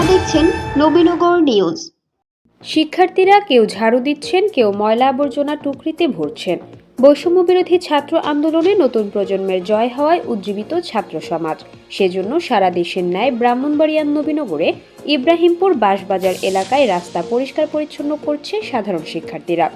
দেখছেন নবীনগর নিউজ। শিক্ষার্থীরা কেউ ঝাড়ু দিচ্ছেন, কেউ ময়লা আবর্জনা টুকরিতে ভরছেন। বৈষম্য বিরোধী ছাত্র আন্দোলনে নতুন প্রজন্মের জয় হওয়ায় উজ্জীবিত ছাত্র সমাজ। সেজন্য সারা দেশের ন্যায় ব্রাহ্মণবাড়িয়ার নবীনগরে ইব্রাহিমপুর বাঁশবাজার এলাকায় রাস্তা পরিষ্কার পরিচ্ছন্ন করছে সাধারণ শিক্ষার্থীরা।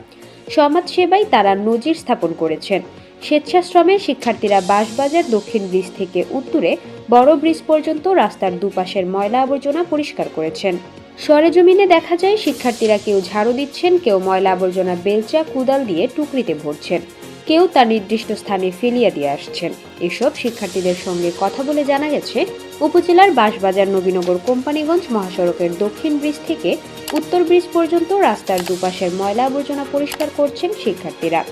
সমাজ সেবায় তারা নজির স্থাপন করেছেন। স্বেচ্ছাশ্রমে শিক্ষার্থীরা বাঁশবাজার দক্ষিণ ব্রিজ থেকে উত্তরে বড় ব্রিজ পর্যন্ত রাস্তার দুপাশের ময়লা আবর্জনা পরিষ্কার করেছেন। সরেজমিনে দেখা যায়, শিক্ষার্থীরা কেউ ঝাড়ু দিচ্ছেন, কেউ ময়লা আবর্জনা বেলচা, কুদাল দিয়ে টুকরিতে ভরছেন। কেউ তার নির্দিষ্ট স্থানে ফেলিয়া দিয়ে আসছেন। এসব শিক্ষার্থীদের সঙ্গে কথা বলে জানা গেছে, উপজেলার বাঁশবাজার নবীনগর কোম্পানিগঞ্জ মহাসড়কের দক্ষিণ ব্রিজ থেকে উত্তর ব্রিজ পর্যন্ত রাস্তার দুপাশের ময়লা আবর্জনা পরিষ্কার করছেন শিক্ষার্থীরা।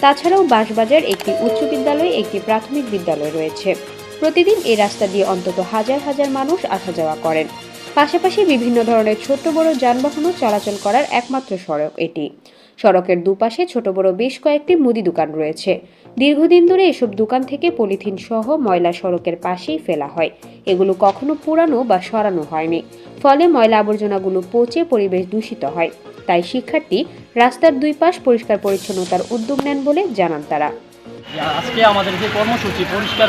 তাছাড়াও বাঁশবাজার একটি উচ্চ বিদ্যালয়, একটি প্রাথমিক বিদ্যালয় রয়েছে। প্রতিদিন এই রাস্তা দিয়ে অন্তত হাজার হাজার মানুষ আসা যাওয়া করেন। পাশাপাশি বিভিন্ন ধরনের ছোট বড় যানবাহনও চলাচল করার একমাত্র সড়ক এটি। সড়কের দুপাশে ছোট বড় বেশ কয়েকটি মুদি দোকান রয়েছে। দীর্ঘদিন ধরে এসব দোকান থেকে পলিথিন সহ ময়লা সড়কের পাশেই ফেলা হয়। এগুলো কখনো পুরানো বা সরানো হয়নি। ফলে ময়লা আবর্জনাগুলো পচে পরিবেশ দূষিত হয়। তাই শিক্ষার্থী রাস্তার দুই পাশ পরিষ্কার পরিচ্ছন্নতার উদ্যোগ নেন বলে জানান তারা। আজকে আমাদের যে কর্মসূচি, পরিষ্কার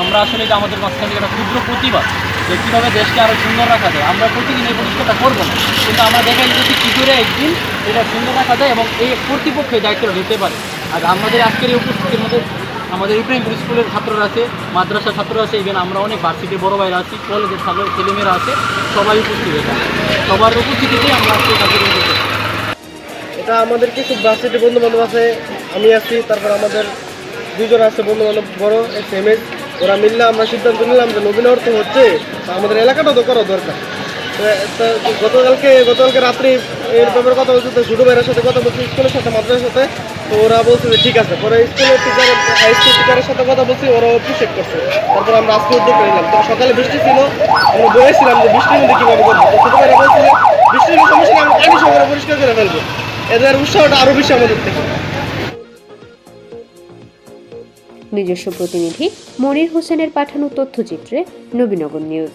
আমরা আসলে আমাদের মাঝখানে একটা ক্ষুদ্র প্রতিবাদ যে কীভাবে দেশকে আরও সুন্দর রাখা যায়, আমরা প্রতিদিন এই পরিষ্কারটা করব না। কিন্তু আমরা দেখাই যদি কী করে একদিন এটা সুন্দর রাখা যায় এবং এই কর্তৃপক্ষ এই দায়িত্বটা নিতে পারে। আর আমাদের আজকের এই উপস্থিতির মধ্যে আমাদের ইব্রাহিমপুর স্কুলের ছাত্ররা আছে, মাদ্রাসার ছাত্ররা আছে ইভেন আমরা অনেক ভার্সিটির বড় ভাইরা আছি কলেজের ছাত্র, ছেলেমেয়েরা আছে, সবাই উপস্থিত এখানে। সবার উপস্থিতিতেই আমরা আজকে এটা আমাদের কিছু ভার্সিটি বন্ধু বান্ধব আছে, আমি আছি, তারপর আমাদের দুজন আছে বন্ধু বান্ধব বড় এস এম এস ওরা মিললে আমরা সিদ্ধান্ত নিলাম যে নবীনগর তো হচ্ছে আমাদের এলাকাটাও তো করা দরকার। গতকালকে গতকালকে রাত্রি এর ব্যাপারে কথা বলছি ছোটো ভাইয়ের সাথে কথা বলছি, স্কুলের সাথে, মাদ্রাসার সাথে। ওরা বলছে যে, ঠিক আছে। পরে স্কুলের টিচার স্কুল টিচারের সাথে কথা বলছি ওরা অ্যাপ্রিসিয়েট করছে। তারপর আমরা আজকে উদ্যোগ নিলাম। তো সকালে বৃষ্টি ছিল, আমরা বলেছিলাম যে বৃষ্টির মধ্যে কীভাবে করব। তো বৃষ্টির সমস্যা আমরা পানি পরিষ্কার করে ফেলব। এদের উৎসাহটা আরও বেশি আমাদের থেকে। নিজস্ব প্রতিনিধি মনির হোসেনের পাঠানো তথ্যচিত্রে নবীনগর নিউজ।